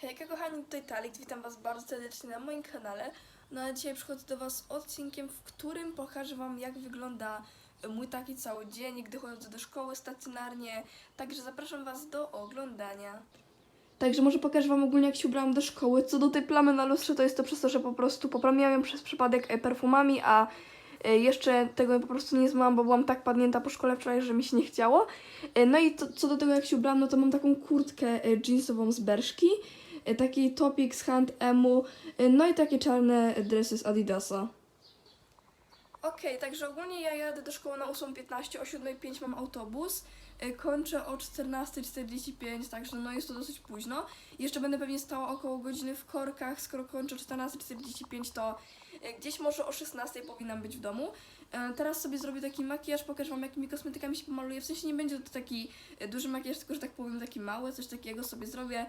Hejka kochani, tutaj Talik, witam was bardzo serdecznie na moim kanale. No a dzisiaj przychodzę do was z odcinkiem, w którym pokażę wam jak wygląda mój taki cały dzień, gdy chodzę do szkoły stacjonarnie. Także zapraszam was do oglądania. Także może pokażę wam ogólnie jak się ubrałam do szkoły. Co do tej plamy na lustrze to jest to przez to, że po prostu poplamiłam ją przez przypadek e, perfumami, a e, jeszcze tego po prostu nie zmyłam, bo byłam tak padnięta po szkole wczoraj, że mi się nie chciało. E, No i to, co do tego jak się ubrałam, no to mam taką kurtkę e, jeansową z Berszki, e, taki topik z Hand Emu, e, no i takie czarne dresy z Adidasa. Okej, także ogólnie ja jadę do szkoły na 8.15, o 7.05 mam autobus, kończę o 14.45, także no jest to dosyć późno. Jeszcze będę pewnie stała około godziny w korkach, skoro kończę o 14.45 to y, gdzieś może o 16.00 powinnam być w domu. Y, Teraz sobie zrobię taki makijaż, pokażę wam jakimi kosmetykami się pomaluję, w sensie nie będzie to taki duży makijaż, tylko że tak powiem taki mały, coś takiego sobie zrobię,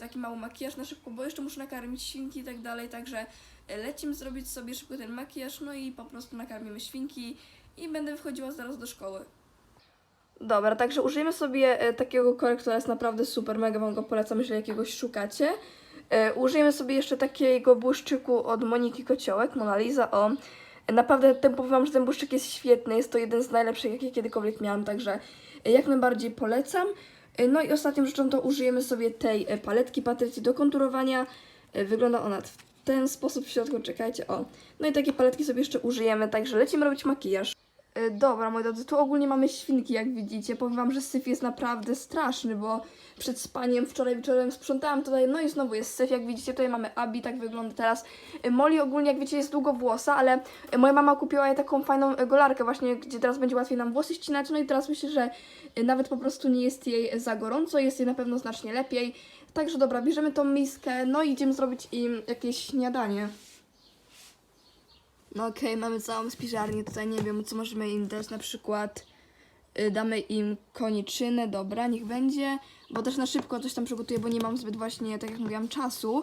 taki mały makijaż na szybko, bo jeszcze muszę nakarmić świnki i tak dalej, także lecimy zrobić sobie szybko ten makijaż, no i po prostu nakarmimy świnki i będę wychodziła zaraz do szkoły. Dobra, także użyjemy sobie e, takiego korektora, jest naprawdę super, mega wam go polecam, jeżeli jakiegoś szukacie. E, użyjemy sobie jeszcze takiego błyszczyku od Moniki Kociołek, Mona Lisa, o. Naprawdę ten, powiem wam, że ten błyszczyk jest świetny, jest to jeden z najlepszych, jakie kiedykolwiek miałam, także e, jak najbardziej polecam. No i ostatnią rzeczą to użyjemy sobie tej paletki Patrycji do konturowania. Wygląda ona w ten sposób w środku, czekajcie, o. No i takie paletki sobie jeszcze użyjemy, także lecimy robić makijaż. E, Dobra, moi drodzy, tu ogólnie mamy świnki, jak widzicie. Powiem wam, że syf jest naprawdę straszny, bo przed spaniem wczoraj wieczorem sprzątałam tutaj, no i znowu jest syf, jak widzicie, tutaj mamy Abi, tak wygląda teraz. E, Molly ogólnie, jak wiecie, jest długowłosa, ale e, moja mama kupiła jej taką fajną e, golarkę właśnie, gdzie teraz będzie łatwiej nam włosy ścinać, no i teraz myślę, że nawet po prostu nie jest jej za gorąco, jest jej na pewno znacznie lepiej. Także dobra, bierzemy tą miskę, no i idziemy zrobić im jakieś śniadanie. No okej, mamy całą spiżarnię, tutaj nie wiem, co możemy im dać, na przykład y, damy im koniczynę, dobra, niech będzie, bo też na szybko coś tam przygotuję, bo nie mam zbyt właśnie, tak jak mówiłam, czasu.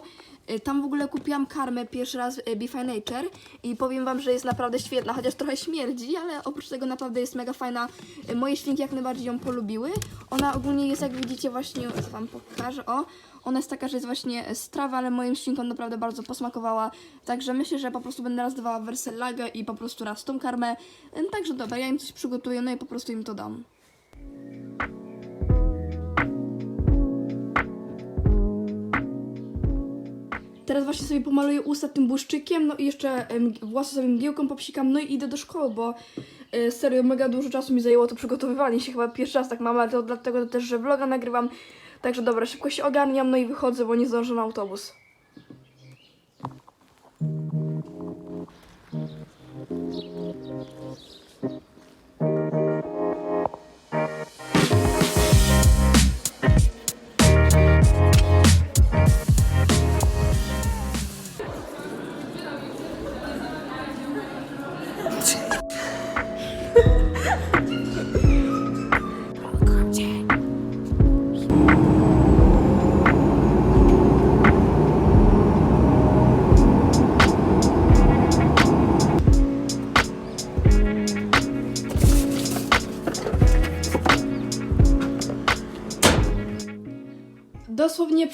Y, Tam w ogóle kupiłam karmę pierwszy raz y, Be Nature i powiem wam, że jest naprawdę świetna, chociaż trochę śmierdzi, ale oprócz tego naprawdę jest mega fajna. Y, Moje świnki jak najbardziej ją polubiły. Ona ogólnie jest, jak widzicie, właśnie, co wam pokażę, o, ona jest taka, że jest właśnie strawa, ale moim świnkom naprawdę bardzo posmakowała. Także myślę, że po prostu będę raz dawała wersellagę i po prostu raz tą karmę. Także dobra, ja im coś przygotuję, no i po prostu im to dam. Teraz właśnie sobie pomaluję usta tym błyszczykiem, no i jeszcze włosy sobie mgiełką popsikam, no i idę do szkoły, bo e, serio mega dużo czasu mi zajęło to przygotowywanie się, chyba pierwszy raz tak mam, ale to dlatego też, że vloga nagrywam. Także dobra, szybko się ogarniam, no i wychodzę, bo nie zdążę na autobus.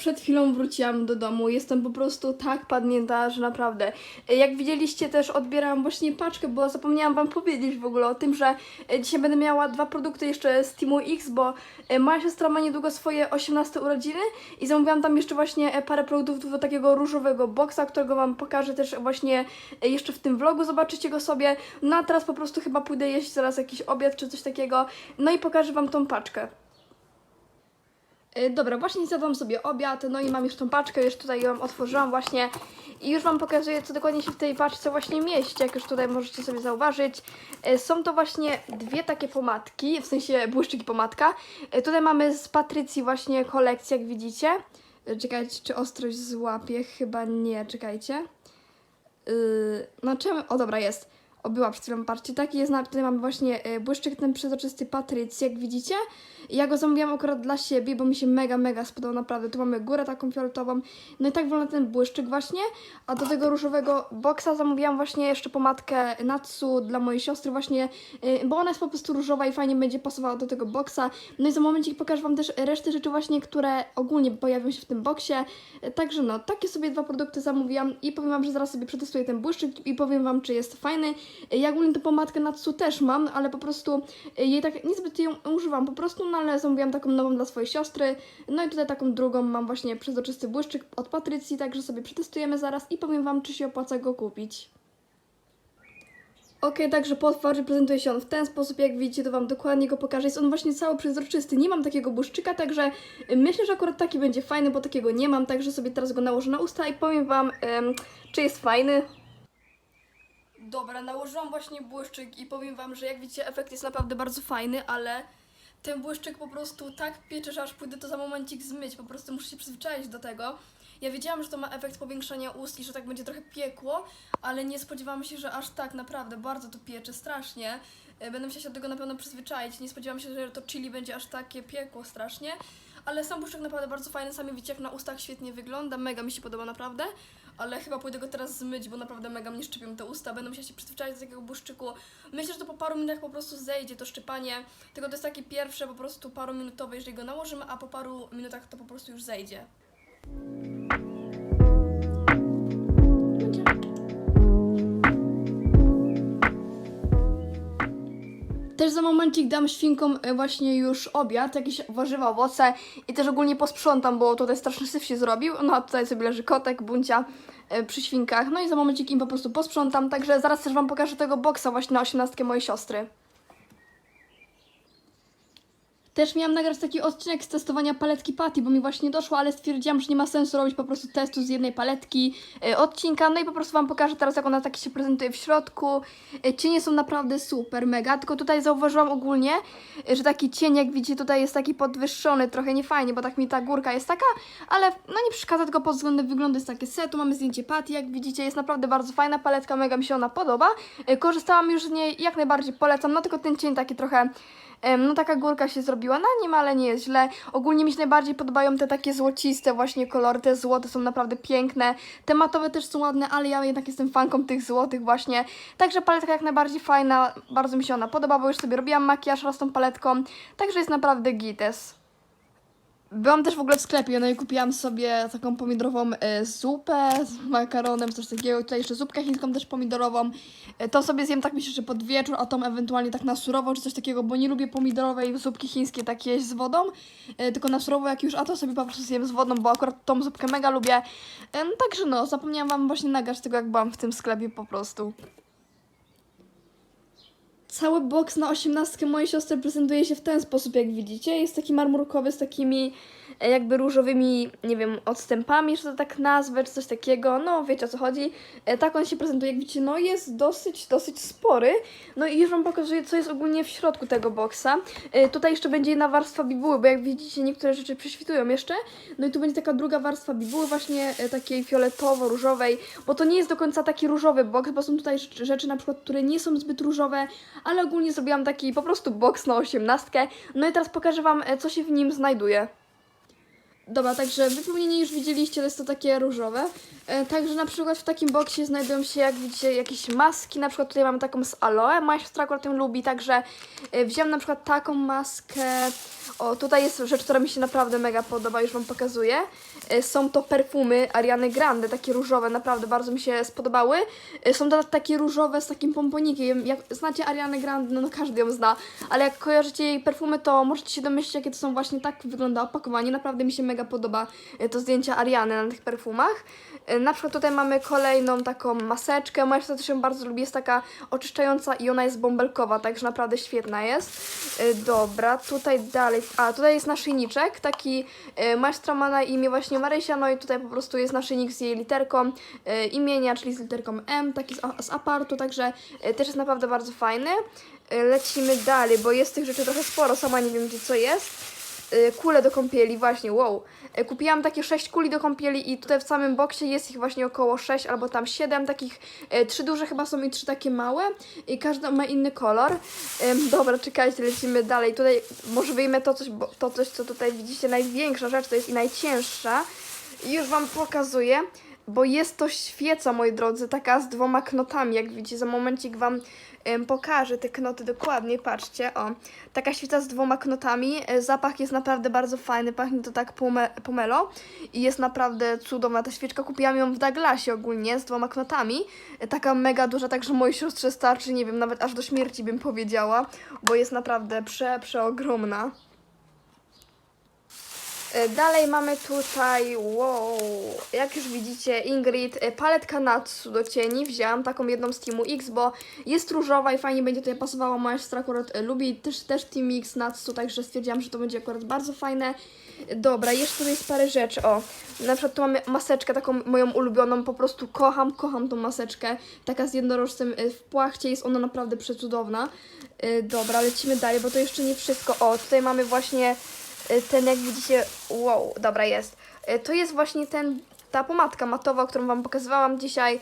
Przed chwilą wróciłam do domu. Jestem po prostu tak padnięta, że naprawdę. Jak widzieliście, też odbierałam właśnie paczkę, bo zapomniałam Wam powiedzieć w ogóle o tym, że e, dzisiaj będę miała dwa produkty jeszcze z Teamu X, bo e, moja siostra ma niedługo swoje 18 urodziny i zamówiłam tam jeszcze właśnie e, parę produktów do takiego różowego boksa, którego Wam pokażę też właśnie jeszcze w tym vlogu. Zobaczycie go sobie. No a teraz po prostu chyba pójdę jeść zaraz jakiś obiad czy coś takiego. No i pokażę Wam tą paczkę. Y, Dobra, właśnie zjadłam sobie obiad, no i mam już tą paczkę, już tutaj ją otworzyłam właśnie i już Wam pokazuję, co dokładnie się w tej paczce właśnie mieści, jak już tutaj możecie sobie zauważyć. Y, Są to właśnie dwie takie pomadki, w sensie błyszczyk i pomadka. Y, Tutaj mamy z Patrycji właśnie kolekcję, jak widzicie. Czekajcie, czy ostrość złapie? Chyba nie, czekajcie. Yy, no czemu? O dobra, jest. O, była przed chwilą, patrzcie, taki jest, tutaj mamy właśnie e, błyszczyk ten przezroczysty Patrycji, jak widzicie. Ja go zamówiłam akurat dla siebie, bo mi się mega, mega spodobał, naprawdę. Tu mamy górę taką fioletową, no i tak wygląda ten błyszczyk właśnie. A do tego różowego boksa zamówiłam właśnie jeszcze pomadkę Natsu dla mojej siostry właśnie, e, bo ona jest po prostu różowa i fajnie będzie pasowała do tego boksa. No i za momencik pokażę Wam też resztę rzeczy właśnie, które ogólnie pojawią się w tym boksie. E, Także no, takie sobie dwa produkty zamówiłam i powiem Wam, że zaraz sobie przetestuję ten błyszczyk i powiem Wam, czy jest fajny. Ja ogólnie tę pomadkę Natsu też mam, ale po prostu e, jej tak niezbyt ją używam po prostu, no ale zamówiłam taką nową dla swojej siostry. No i tutaj taką drugą mam właśnie przezroczysty błyszczyk od Patrycji, także sobie przetestujemy zaraz i powiem Wam, czy się opłaca go kupić. Ok, także po otwarciu prezentuje się on w ten sposób, jak widzicie, to Wam dokładnie go pokażę. Jest on właśnie cały przezroczysty, nie mam takiego błyszczyka, także y, myślę, że akurat taki będzie fajny, bo takiego nie mam, także sobie teraz go nałożę na usta i powiem Wam, em, czy jest fajny. Dobra, nałożyłam właśnie błyszczyk i powiem Wam, że jak widzicie, efekt jest naprawdę bardzo fajny, ale ten błyszczyk po prostu tak piecze, że aż pójdę to za momencik zmyć, po prostu muszę się przyzwyczaić do tego. Ja wiedziałam, że to ma efekt powiększania ust i że tak będzie trochę piekło, ale nie spodziewałam się, że aż tak naprawdę bardzo to piecze strasznie. E, Będę musiała się do tego na pewno przyzwyczaić. Nie spodziewałam się, że to chili będzie aż takie piekło strasznie. Ale sam błyszczyk naprawdę bardzo fajny, sami widzicie jak na ustach świetnie wygląda, mega mi się podoba naprawdę. Ale chyba pójdę go teraz zmyć, bo naprawdę mega mnie szczypią te usta, będę musiała się przyzwyczaić do takiego błyszczyku. Myślę, że to po paru minutach po prostu zejdzie to szczypanie, tylko to jest takie pierwsze po prostu paru minutowe, jeżeli go nałożymy, a po paru minutach to po prostu już zejdzie. Też za momencik dam świnkom e, właśnie już obiad, jakieś warzywa, owoce i też ogólnie posprzątam, bo tutaj straszny syf się zrobił. No a tutaj sobie leży kotek, buncia e, przy świnkach. No i za momencik im po prostu posprzątam, także zaraz też Wam pokażę tego boksa właśnie na osiemnastkę mojej siostry. Też miałam nagrać taki odcinek z testowania paletki Patty, bo mi właśnie doszło, ale stwierdziłam, że nie ma sensu robić po prostu testu z jednej paletki e, odcinka. No i po prostu Wam pokażę teraz, jak ona tak się prezentuje w środku. E, cienie są naprawdę super, mega. Tylko tutaj zauważyłam ogólnie, e, że taki cień, jak widzicie, tutaj jest taki podwyższony, trochę niefajnie, bo tak mi ta górka jest taka, ale no nie przeszkadza, tylko pod względem wyglądu jest takie set. Tu mamy zdjęcie Patty, jak widzicie, jest naprawdę bardzo fajna paletka, mega mi się ona podoba. Korzystałam już z niej, jak najbardziej polecam, no tylko ten cień taki trochę No taka górka się zrobiła na nim, ale nie jest źle. Ogólnie mi się najbardziej podobają te takie złociste właśnie kolory, te złote są naprawdę piękne. Te matowe też są ładne, ale ja jednak jestem fanką tych złotych właśnie. Także paletka jak najbardziej fajna, bardzo mi się ona podoba, bo już sobie robiłam makijaż raz tą paletką, także jest naprawdę gites. Byłam też w ogóle w sklepie, no i kupiłam sobie taką pomidorową e, zupę z makaronem, coś takiego. Tutaj jeszcze zupkę chińską też pomidorową. E, to sobie zjem tak myślę, że pod wieczór, a tą ewentualnie tak na surowo czy coś takiego, bo nie lubię pomidorowej zupki chińskiej tak jeść z wodą, e, tylko na surowo jak już, a to sobie po prostu zjem z wodą, bo akurat tą zupkę mega lubię. E, no, także no, zapomniałam wam właśnie nagrać tego, jak byłam w tym sklepie po prostu. Cały boks na osiemnastkę mojej siostry prezentuje się w ten sposób, jak widzicie. Jest taki marmurkowy z takimi e, jakby różowymi, nie wiem, odstępami, że to tak nazwę, czy coś takiego. No, wiecie o co chodzi. E, Tak on się prezentuje, jak widzicie. No, jest dosyć, dosyć spory. No i już Wam pokazuję, co jest ogólnie w środku tego boksa. E, Tutaj jeszcze będzie jedna warstwa bibuły, bo jak widzicie, niektóre rzeczy prześwitują jeszcze. No i tu będzie taka druga warstwa bibuły, właśnie takiej fioletowo-różowej, bo to nie jest do końca taki różowy boks, bo są tutaj rzeczy na przykład, które nie są zbyt różowe, ale ogólnie zrobiłam taki po prostu boks na osiemnastkę. No i teraz pokażę Wam, e, co się w nim znajduje. Dobra, także wypełnienie już widzieliście, to jest to takie różowe. E, także na przykład w takim boksie znajdują się, jak widzicie, jakieś maski. Na przykład tutaj mamy taką z aloe. Moja siostra akurat ją lubi, także e, wziąłem na przykład taką maskę. O, tutaj jest rzecz, która mi się naprawdę mega podoba, już Wam pokazuję. E, są to perfumy Ariany Grande, takie różowe, naprawdę bardzo mi się spodobały. E, są to takie różowe z takim pomponikiem. Jak znacie Arianę Grande, no, no każdy ją zna, ale jak kojarzycie jej perfumy, to możecie się domyślić, jakie to są właśnie tak wygląda opakowanie. Naprawdę mi się mega podoba e, to zdjęcie Ariany na tych perfumach. E, Na przykład tutaj mamy kolejną taką maseczkę. Moja siostra też ją bardzo lubi, jest taka oczyszczająca i ona jest bąbelkowa, także naprawdę świetna jest. E, Dobra, tutaj dalej. A, tutaj jest naszyjniczek, taki moja ma na imię właśnie Marysia, no i tutaj po prostu jest naszyjnik z jej literką imienia, czyli z literką M, taki z, z apartu, także też jest naprawdę bardzo fajny. Lecimy dalej, bo jest tych rzeczy trochę sporo, sama nie wiem gdzie co jest. Y, kule do kąpieli, właśnie, wow. Y, Kupiłam takie 6 kuli do kąpieli i tutaj w samym boksie jest ich właśnie około 6 albo tam 7 takich, y, trzy duże chyba są i trzy takie małe i każda ma inny kolor. Dobra, czekajcie, lecimy dalej. Tutaj może wyjmę to coś, bo, to coś, co tutaj widzicie, największa rzecz, to jest i najcięższa. Już Wam pokazuję, bo jest to świeca, moi drodzy, taka z dwoma knotami, jak widzicie. Za momencik Wam pokażę te knoty dokładnie, patrzcie, o. Taka świeca z dwoma knotami, e, zapach jest naprawdę bardzo fajny, pachnie to tak pome- pomelo i jest naprawdę cudowna ta świeczka. Kupiłam ją w Douglasie ogólnie, z dwoma knotami, E, taka mega duża, także mojej siostrze starczy, nie wiem, nawet aż do śmierci bym powiedziała, bo jest naprawdę prze, przeogromna. E, Dalej mamy tutaj, wow, jak już widzicie, Ingrid, e, paletka Natsu do cieni. Wzięłam taką jedną z Teamu X, bo jest różowa i fajnie będzie tutaj pasowała. Moja siostra akurat e, lubi też, też Team X Natsu, także stwierdziłam, że to będzie akurat bardzo fajne. Dobra, jeszcze tutaj jest parę rzeczy, o, na przykład tu mamy maseczkę taką moją ulubioną, po prostu kocham, kocham tą maseczkę. Taka z jednorożcem w płachcie, jest ona naprawdę przecudowna. Dobra, lecimy dalej, bo to jeszcze nie wszystko. O, tutaj mamy właśnie ten jak widzicie, wow, dobra jest. Y, To jest właśnie ten, ta pomadka matowa, którą Wam pokazywałam dzisiaj. y,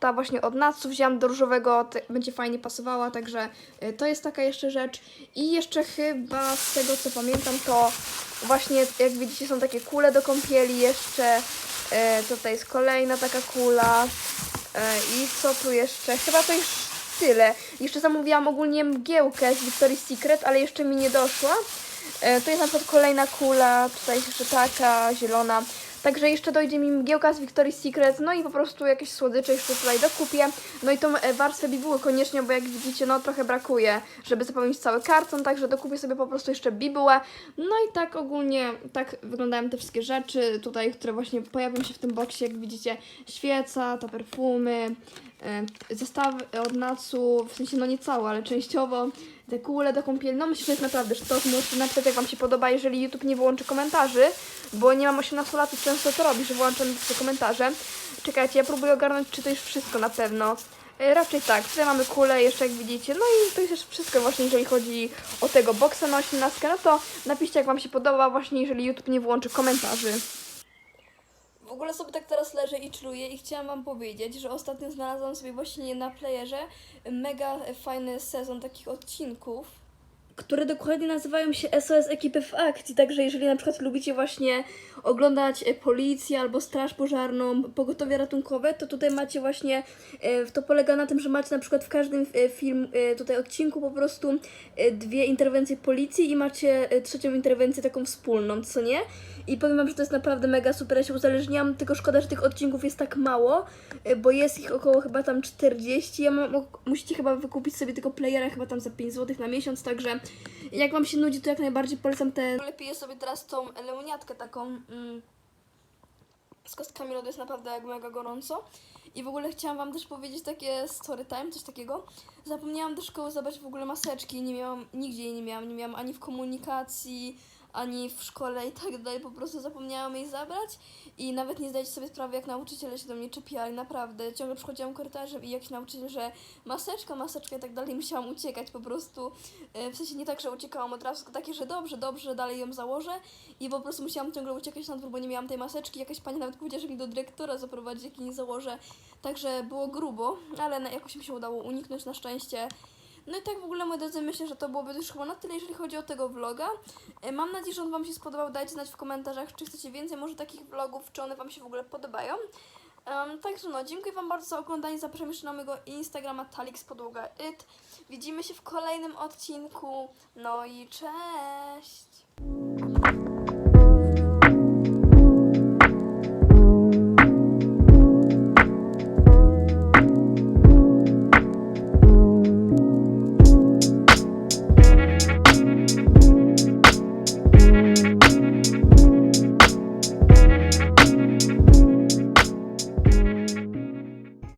Ta właśnie od Natsu wziąłam do różowego, będzie fajnie pasowała, także y, to jest taka jeszcze rzecz. I jeszcze chyba z tego co pamiętam, to właśnie jak widzicie są takie kule do kąpieli jeszcze. y, Tutaj jest kolejna taka kula. y, I co tu jeszcze? Chyba to już tyle. Jeszcze zamówiłam ogólnie mgiełkę z Victoria's Secret, ale jeszcze mi nie doszła. E, Tu jest na przykład kolejna kula, tutaj jeszcze taka, zielona. Także jeszcze dojdzie mi mgiełka z Victoria's Secret, no i po prostu jakieś słodycze jeszcze tutaj dokupię. No i tą e, warstwę bibuły koniecznie, bo jak widzicie, no trochę brakuje, żeby zapełnić cały karton, także dokupię sobie po prostu jeszcze bibułę. No i tak ogólnie, tak wyglądają te wszystkie rzeczy tutaj, które właśnie pojawią się w tym boksie, jak widzicie, świeca, te perfumy, e, zestawy od Natsu, w sensie no nie całe, ale częściowo, te kule do kąpieli, no myślę, że jest naprawdę sztos, możecie napisać jak Wam się podoba, jeżeli YouTube nie wyłączy komentarzy, bo nie mam 18 lat i często to robi, że włączam te komentarze. Czekajcie, ja próbuję ogarnąć, czy to już wszystko na pewno. E, Raczej tak, tutaj mamy kulę jeszcze jak widzicie, no i to jest już wszystko właśnie jeżeli chodzi o tego boksa na 18, no to napiszcie jak Wam się podoba właśnie jeżeli YouTube nie włączy komentarzy. W ogóle sobie tak teraz leżę i czuję i chciałam Wam powiedzieć, że ostatnio znalazłam sobie właśnie na playerze mega fajny sezon takich odcinków, które dokładnie nazywają się SOS Ekipy w akcji, także jeżeli na przykład lubicie właśnie oglądać e, policję albo straż pożarną, pogotowie ratunkowe, to tutaj macie właśnie, e, to polega na tym, że macie na przykład w każdym e, film, tutaj odcinku po prostu dwie interwencje policji i macie trzecią interwencję taką wspólną, co nie? I powiem Wam, że to jest naprawdę mega super, ja się uzależniłam, tylko szkoda, że tych odcinków jest tak mało, bo jest ich około chyba tam 40, ja mam, musicie chyba wykupić sobie tylko playera chyba tam za 5 zł na miesiąc, także jak Wam się nudzi, to jak najbardziej polecam te... Lepiej sobie teraz tą lemoniatkę taką mm, z kostkami lodu, jest naprawdę jak mega gorąco. I w ogóle chciałam Wam też powiedzieć takie story time, coś takiego. Zapomniałam do szkoły zabrać w ogóle maseczki, nie miałam, nigdzie jej nie miałam, nie miałam ani w komunikacji, ani w szkole i tak dalej, po prostu zapomniałam jej zabrać i nawet nie zdajecie sobie sprawy, jak nauczyciele się do mnie czepiali, naprawdę. Ciągle przychodziłam korytarzem i jakiś nauczyciel, że maseczka, maseczka i tak dalej, musiałam uciekać po prostu. E, W sensie nie tak, że uciekałam od razu, tylko takie, że dobrze, dobrze, dalej ją założę i po prostu musiałam ciągle uciekać na dwór, bo nie miałam tej maseczki. Jakaś pani nawet powiedziała, że mi do dyrektora zaprowadzi, jak jej nie założę. Także było grubo, ale jakoś mi się udało uniknąć na szczęście. No i tak w ogóle, moi drodzy, myślę, że to byłoby już chyba na tyle, jeżeli chodzi o tego vloga. E, Mam nadzieję, że on Wam się spodobał. Dajcie znać w komentarzach, czy chcecie więcej może takich vlogów, czy one Wam się w ogóle podobają. Um, także no, dziękuję Wam bardzo za oglądanie. Zapraszam jeszcze na mojego Instagrama Talix Podłoga It. Widzimy się w kolejnym odcinku. No i cześć!